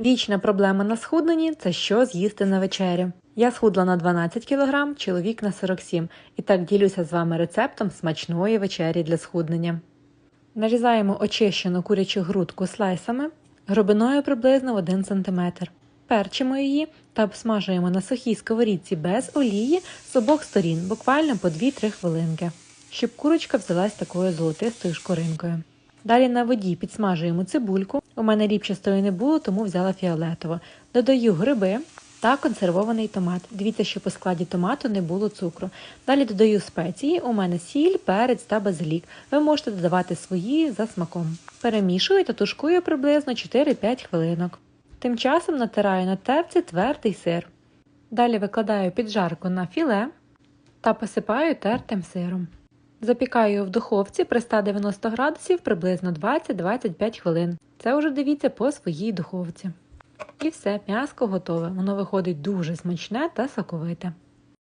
Вічна проблема на схудненні це що з'їсти на вечерю. Я схудла на 12 кг, чоловік на 47 і так ділюся з вами рецептом смачної вечері для схуднення. Нарізаємо очищену курячу грудку слайсами глибиною приблизно 1 см. Перчимо її та обсмажуємо на сухій сковорідці без олії з обох сторін, буквально по 2-3 хвилинки, щоб курочка взялась такою золотистою шкоринкою. Далі на воді підсмажуємо цибульку. У мене ріпчастої не було, тому взяла фіолетово. Додаю гриби та консервований томат. Дивіться, щоб у складі томату не було цукру. Далі додаю спеції. У мене сіль, перець та базилік. Ви можете додавати свої за смаком. Перемішую та тушкую приблизно 4-5 хвилинок. Тим часом натираю на терці твердий сир. Далі викладаю піджарку на філе та посипаю тертим сиром. Запікаю в духовці при 190 градусів приблизно 20-25 хвилин. Це вже дивіться по своїй духовці. І все, м'яско готове. Воно виходить дуже смачне та соковите.